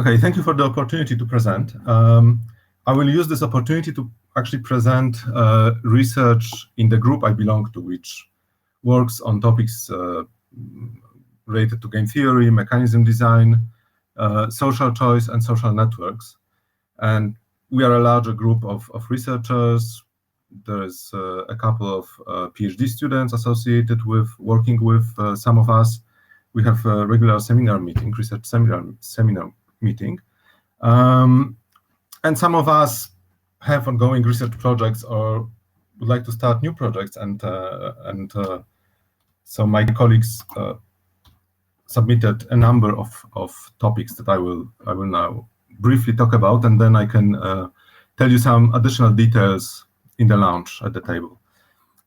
Okay, thank you for the opportunity to present. Um, I will use this opportunity to actually present uh, research in the group I belong to, which works on topics uh, related to game theory, mechanism design, uh, social choice, and social networks. And we are a larger group of, of researchers. There's uh, a couple of uh, PhD students associated with working with uh, some of us. We have a regular seminar meeting, research seminar, seminar meeting. Um, and some of us have ongoing research projects or would like to start new projects. And, uh, and uh, so my colleagues uh, submitted a number of, of topics that I will, I will now briefly talk about, and then I can uh, tell you some additional details in the lounge at the table.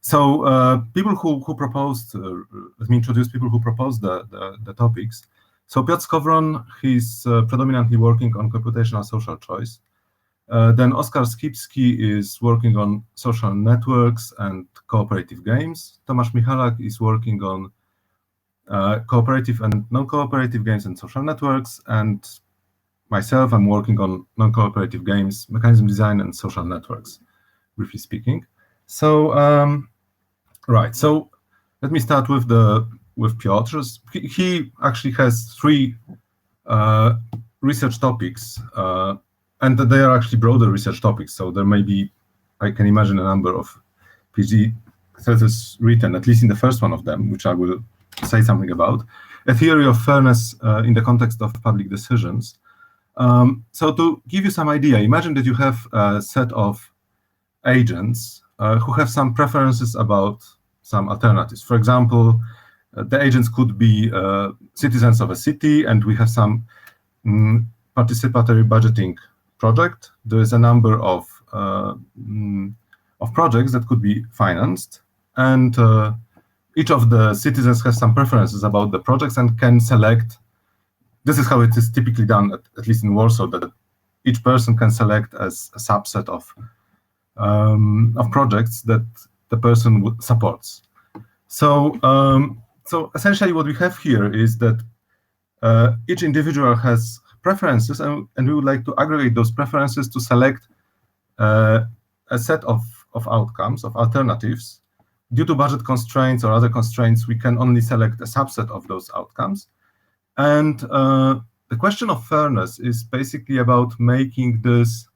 So uh, people who, who proposed, uh, let me introduce people who proposed the, the, the topics. So Piotr Skowron, he's uh, predominantly working on computational social choice. Uh, then Oskar Skibski is working on social networks and cooperative games. Tomasz Michalak is working on uh, cooperative and non-cooperative games and social networks. And myself, I'm working on non-cooperative games, mechanism design, and social networks, briefly speaking. So, um, right. So let me start with the with Piotr's. He, actually has three uh, research topics, uh, and they are actually broader research topics. So there may be, I can imagine, a number of PhD theses written, at least in the first one of them, which I will say something about. A theory of fairness uh, in the context of public decisions. Um, so to give you some idea, imagine that you have a set of agents uh, who have some preferences about some alternatives. For example, the agents could be uh, citizens of a city, and we have some mm, participatory budgeting project. There is a number of uh, mm, of projects that could be financed, and uh, each of the citizens has some preferences about the projects and can select. This is how it is typically done, at, at least in Warsaw, that each person can select as a subset of um, of projects that the person supports. So um, so essentially what we have here is that uh, each individual has preferences and, and, we would like to aggregate those preferences to select uh, a set of, of outcomes, of alternatives. Due to budget constraints or other constraints, we can only select a subset of those outcomes. And uh, the question of fairness is basically about making this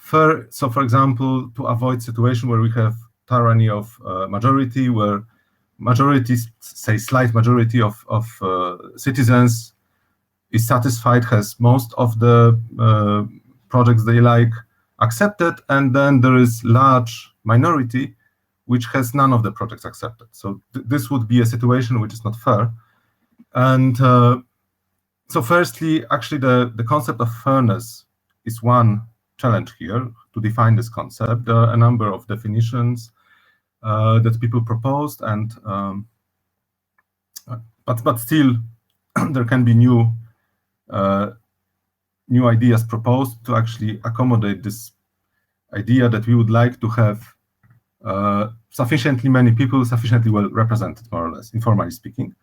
fair. So for example, to avoid situation where we have tyranny of uh, majority, where majorities, say slight majority of, of uh, citizens is satisfied, has most of the uh, projects they like accepted, and then there is large minority which has none of the projects accepted. So th this would be a situation which is not fair. And uh, so firstly, actually the, the concept of fairness is one challenge here to define this concept. There are a number of definitions that people proposed, and um, but but still there can be new uh, new ideas proposed to actually accommodate this idea that we would like to have uh, sufficiently many people sufficiently well represented, more or less, informally speaking.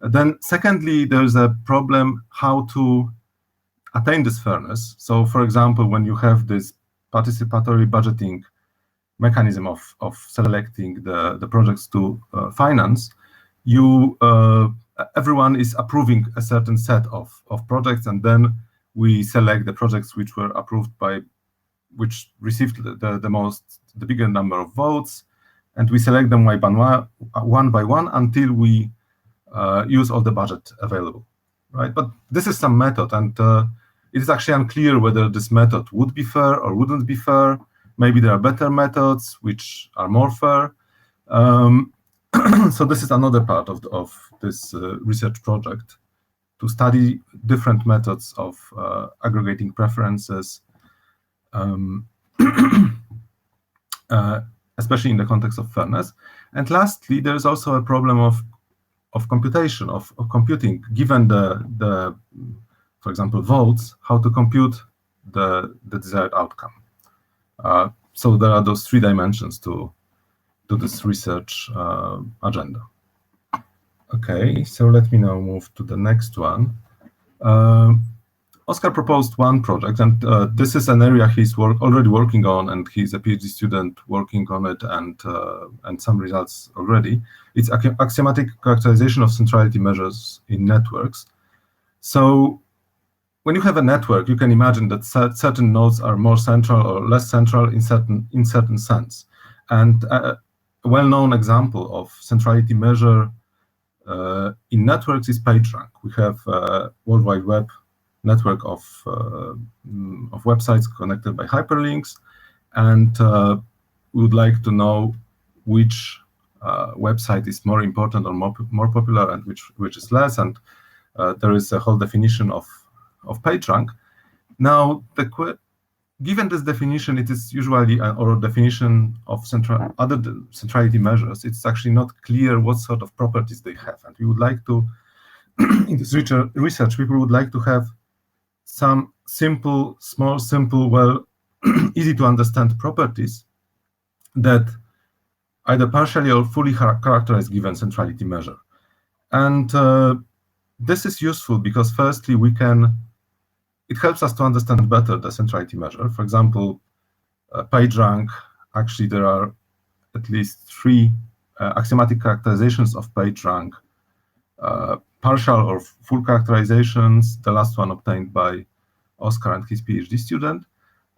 then, secondly, there's a problem how to attain this fairness. So, for example, when you have this participatory budgeting mechanism of, of selecting the, the projects to uh, finance, you uh, everyone is approving a certain set of, of projects, and then we select the projects which were approved by, which received the, the, the most, the bigger number of votes, and we select them by one, one, by one until we uh, use all the budget available, right? But this is some method, and uh, it is actually unclear whether this method would be fair or wouldn't be fair. Maybe there are better methods which are more fair. Um, so this is another part of, the, of this uh, research project to study different methods of uh, aggregating preferences, um, uh, especially in the context of fairness. And lastly, there is also a problem of of computation, of, of computing, given the, the, for example, votes, how to compute the, the desired outcome. Uh, so there are those three dimensions to, to this research uh, agenda. Okay, so let me now move to the next one. Uh, Oscar proposed one project, and uh, this is an area he's work, already working on, and he's a PhD student working on it, and uh, and some results already. It's axiomatic characterization of centrality measures in networks. So when you have a network, you can imagine that certain nodes are more central or less central in certain in certain sense. And a well-known example of centrality measure uh, in networks is PageRank. We have a World Wide Web network of, uh, of websites connected by hyperlinks, and uh, we would like to know which uh, website is more important or more, more popular and which, which is less, and uh, there is a whole definition of of PageRank. Now, the given this definition, it is usually uh, or definition of central other centrality measures. It's actually not clear what sort of properties they have, and we would like to in this research, people would like to have some simple, small, simple, well, easy to understand properties that either partially or fully characterize given centrality measure. And uh, this is useful because firstly, we can it helps us to understand better the centrality measure. For example, uh, PageRank, actually there are at least three uh, axiomatic characterizations of PageRank, uh, partial or full characterizations, the last one obtained by Oscar and his PhD student.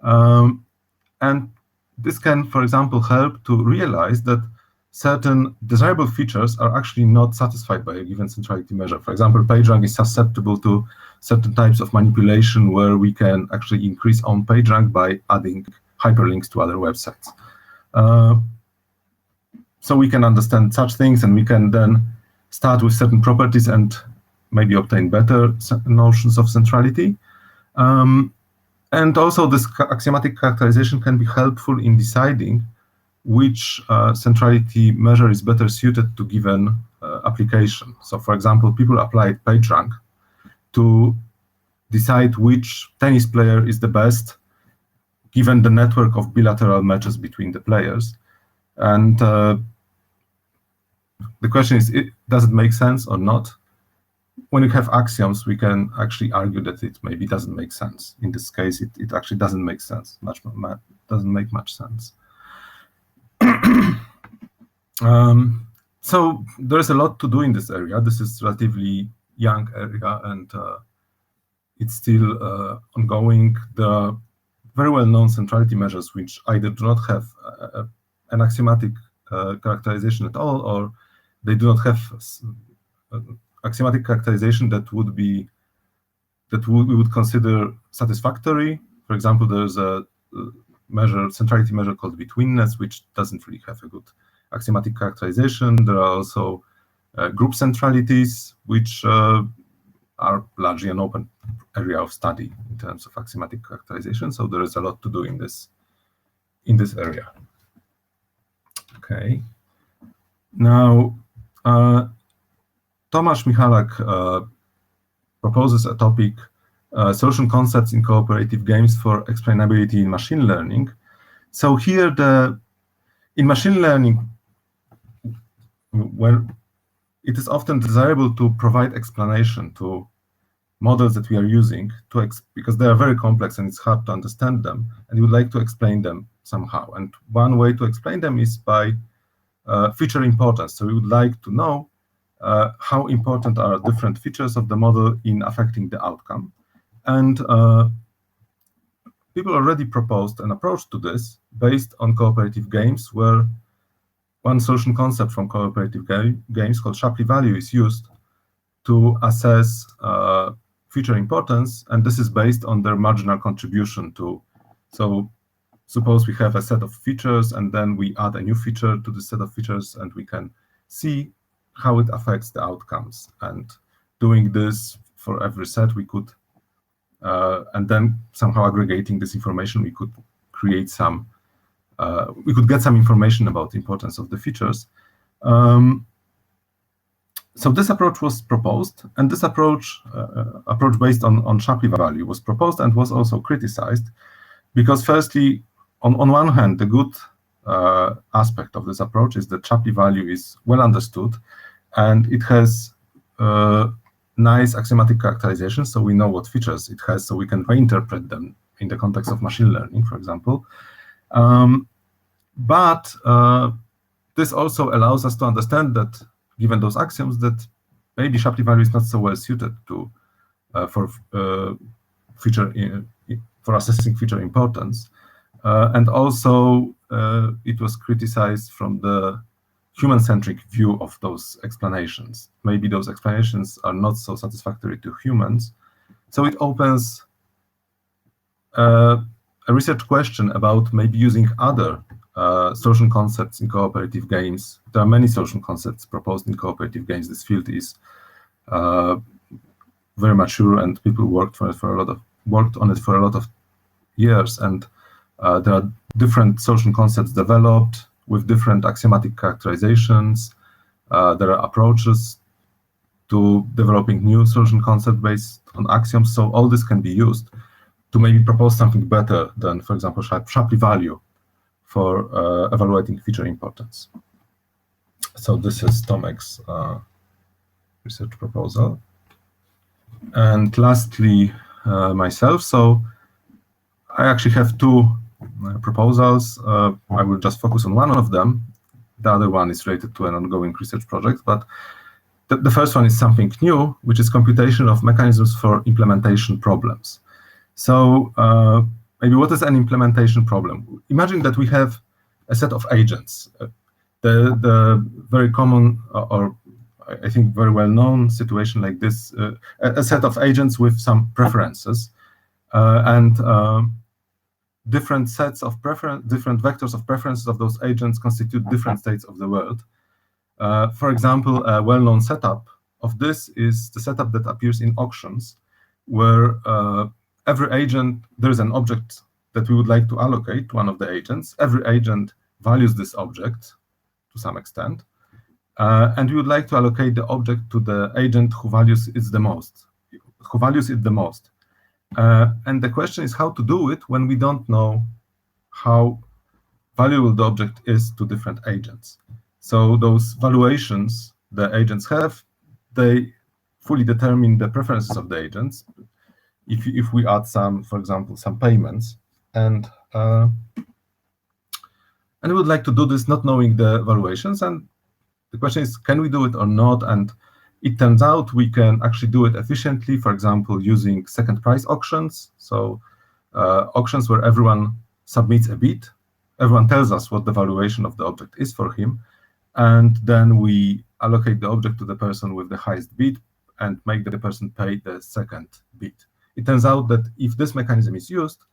Um, and this can, for example, help to realize that certain desirable features are actually not satisfied by a given centrality measure. For example, PageRank is susceptible to certain types of manipulation where we can actually increase on PageRank by adding hyperlinks to other websites. Uh, so we can understand such things and we can then start with certain properties and maybe obtain better notions of centrality. Um, and also this axiomatic characterization can be helpful in deciding which uh, centrality measure is better suited to given uh, application. So for example, people applied PageRank to decide which tennis player is the best given the network of bilateral matches between the players. And uh, the question is, it, does it make sense or not? When you have axioms, we can actually argue that it maybe doesn't make sense. In this case, it, it actually doesn't make sense, much doesn't make much sense. um, so there's a lot to do in this area. This is relatively young area and uh, it's still uh, ongoing. The very well-known centrality measures, which either do not have uh, an axiomatic uh, characterization at all, or they do not have uh, axiomatic characterization that would be that we would consider satisfactory. For example, there's a measure, centrality measure called betweenness, which doesn't really have a good axiomatic characterization. There are also uh, group centralities, which uh, are largely an open area of study in terms of axiomatic characterization. So there is a lot to do in this in this area. Okay. Now, uh, Tomasz Michalak uh, proposes a topic uh, solution concepts in cooperative games for explainability in machine learning. So here, the in machine learning, where it is often desirable to provide explanation to models that we are using to because they are very complex and it's hard to understand them, and you would like to explain them somehow. And one way to explain them is by uh, feature importance. So we would like to know uh, how important are different features of the model in affecting the outcome. And uh, people already proposed an approach to this based on cooperative games where one solution concept from cooperative ga games called Shapley value is used to assess uh, feature importance, and this is based on their marginal contribution to. So suppose we have a set of features, and then we add a new feature to the set of features, and we can see how it affects the outcomes. And doing this for every set, we could uh, and then somehow aggregating this information, we could create some, uh, we could get some information about the importance of the features. Um, so this approach was proposed, and this approach, uh, approach based on, on Shapley value was proposed and was also criticized, because firstly, on, on one hand, the good uh, aspect of this approach is that Shapley value is well understood, and it has uh, nice axiomatic characterization, so we know what features it has, so we can reinterpret them in the context of machine learning, for example. Um, but uh, this also allows us to understand that, given those axioms, that maybe Shapley value is not so well suited to uh, for uh, feature in, for assessing feature importance, and also it was criticized from the human-centric view of those explanations. Maybe those explanations are not so satisfactory to humans, so it opens uh, a research question about maybe using other uh, social concepts in cooperative games. There are many social concepts proposed in cooperative games. This field is uh, very mature, and people worked for it for a lot of worked on it for a lot of years. And uh, there are different social concepts developed with different axiomatic characterizations. Uh, there are approaches to developing new social concepts based on axioms. So all this can be used to maybe propose something better than, for example, Shapley value for uh, evaluating feature importance. So this is Tomek's uh, research proposal. And lastly, uh, myself. So I actually have two proposals. I will just focus on one of them. The other one is related to an ongoing research project, but the, the first one is something new, which is computation of mechanisms for implementation problems. So uh, maybe what is an implementation problem? Imagine that we have a set of agents. Uh, the, the very common uh, or I think very well known situation like this, uh, a, a, set of agents with some preferences and different sets of preference, different vectors of preferences of those agents constitute different states of the world. For example, a well-known setup of this is the setup that appears in auctions, where every agent, there is an object that we would like to allocate to one of the agents. Every agent values this object to some extent. Uh, and we would like to allocate the object to the agent who values it the most, who values it the most. Uh, and the question is how to do it when we don't know how valuable the object is to different agents. So those valuations the agents have, they fully determine the preferences of the agents if, if we add some, for example, some payments, and uh, and we would like to do this not knowing the valuations, and the question is, can we do it or not? And it turns out we can actually do it efficiently, for example, using second price auctions. So uh, auctions where everyone submits a bid, everyone tells us what the valuation of the object is for him, and then we allocate the object to the person with the highest bid and make the person pay the second bid it turns out that if this mechanism is used,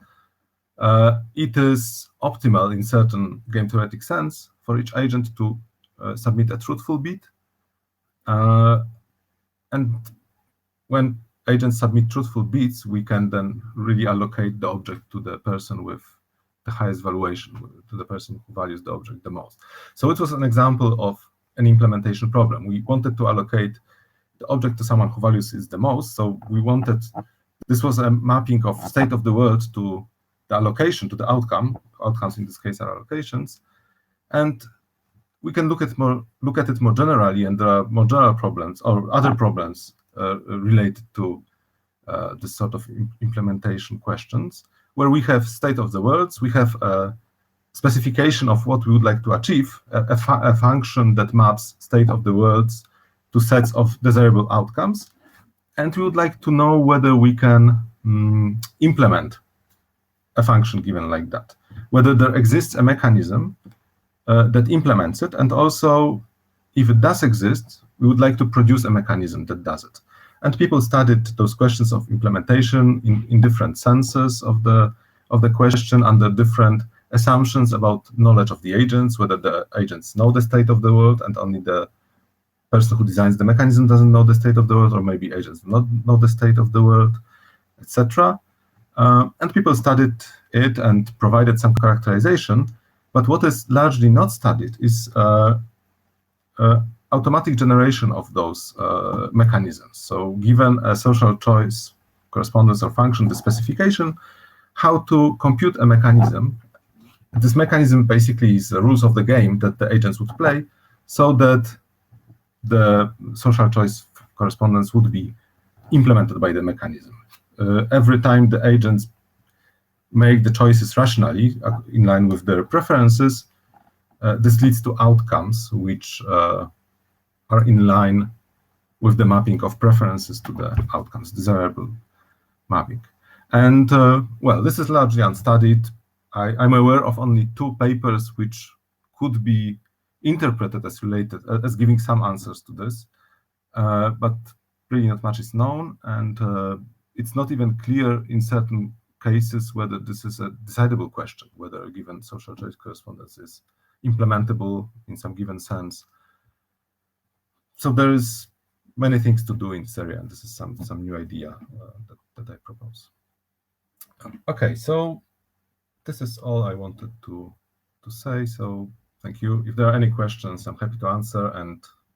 uh, it is optimal in certain game theoretic sense for each agent to uh, submit a truthful bid. Uh, and when agents submit truthful bids, we can then really allocate the object to the person with the highest valuation, to the person who values the object the most. So it was an example of an implementation problem. We wanted to allocate the object to someone who values it the most. So we wanted this was a mapping of state of the world to the allocation, to the outcome. Outcomes in this case are allocations. And we can look at more look at it more generally, and there are more general problems or other problems uh, related to uh, this sort of implementation questions, where we have state of the worlds, we have a specification of what we would like to achieve, a, a, fu a function that maps state of the worlds to sets of desirable outcomes, and we would like to know whether we can um, implement a function given like that, whether there exists a mechanism uh, that implements it, and also, if it does exist, we would like to produce a mechanism that does it. And people studied those questions of implementation in, in different senses of the of the question under different assumptions about knowledge of the agents, whether the agents know the state of the world and only the person who designs the mechanism doesn't know the state of the world, or maybe agents not know the state of the world, etc. Uh, and people studied it and provided some characterization. But what is largely not studied is uh, uh, automatic generation of those uh, mechanisms. So given a social choice correspondence or function, the specification, how to compute a mechanism. This mechanism basically is the rules of the game that the agents would play so that the social choice correspondence would be implemented by the mechanism. Uh, every time the agents make the choices rationally uh, in line with their preferences, uh, this leads to outcomes which uh, are in line with the mapping of preferences to the outcomes, desirable mapping. And uh, well, this is largely unstudied. I, am aware of only two papers which could be interpreted as related, uh, as giving some answers to this, uh, but really not much is known, and uh, it's not even clear in certain cases whether this is a decidable question, whether a given social choice correspondence is implementable in some given sense. So there is many things to do in this area, and this is some some new idea uh, that, that I propose. Okay, so this is all I wanted to to say. So thank you. If there are any questions, I'm happy to answer. And